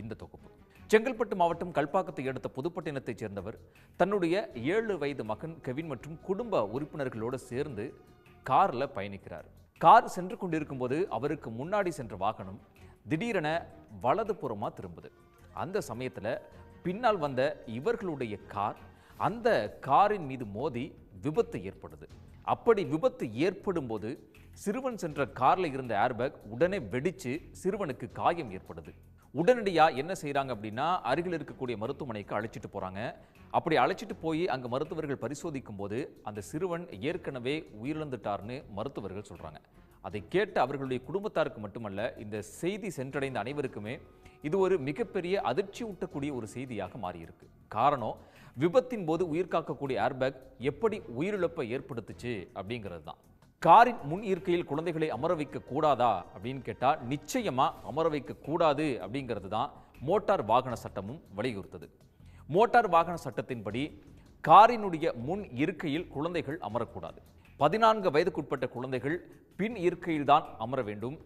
இந்த தொகுப்பு. செங்கல்பட்டு மாவட்டம் கல்பாக்கத்தை அடுத்த புதுப்பட்டினத்தைச் சேர்ந்தவர் தன்னுடைய ஏழு வயது மகன் கெவின் மற்றும் குடும்ப உறுப்பினர்களோடு சேர்ந்து காரில் பயணிக்கிறார். கார் சென்று கொண்டிருக்கும் போது அவருக்கு முன்னாடி சென்ற வாகனம் திடீரென வலது புறமாக திரும்புது. அந்த சமயத்தில் பின்னால் வந்த இவர்களுடைய கார் அந்த காரின் மீது மோதி விபத்து ஏற்படுது. அப்படி விபத்து ஏற்படும் போது சிறுவன் சென்ற காரில் இருந்த ஏர்பேக் உடனே வெடிச்சு சிறுவனுக்கு காயம் ஏற்படுது. உடனடியாக என்ன செய்கிறாங்க அப்படின்னா அருகில் இருக்கக்கூடிய மருத்துவமனைக்கு அழைச்சிட்டு போகிறாங்க அப்படி அழைச்சிட்டு போய் அங்கே மருத்துவர்கள் பரிசோதிக்கும் போது அந்த சிறுவன் ஏற்கனவே உயிரிழந்துட்டார்னு மருத்துவர்கள் சொல்கிறாங்க அதை கேட்ட அவர்களுடைய குடும்பத்தாருக்கு மட்டுமல்ல இந்த செய்தி சென்றடைந்த அனைவருக்குமே இது ஒரு மிகப்பெரிய அதிர்ச்சி ஊட்டக்கூடிய ஒரு செய்தியாக மாறியிருக்கு. காரணம் விபத்தின் போது உயிர் காக்கக்கூடிய ஏர்பேக் எப்படி உயிரிழப்பை ஏற்படுத்துச்சு அப்படிங்கிறது தான். காரின் முன் இருக்கையில் குழந்தைகளை அமர வைக்க கூடாதா அப்படின்னு கேட்டால் நிச்சயமாக அமர வைக்க கூடாது அப்படிங்கிறது தான் மோட்டார் வாகன சட்டமும் வலியுறுத்தது. மோட்டார் வாகன சட்டத்தின்படி காரினுடைய முன் இருக்கையில் குழந்தைகள் அமரக்கூடாது. பதினான்கு வயதுக்குட்பட்ட குழந்தைகள் பின் இருக்கையில் தான் அமர வேண்டும்.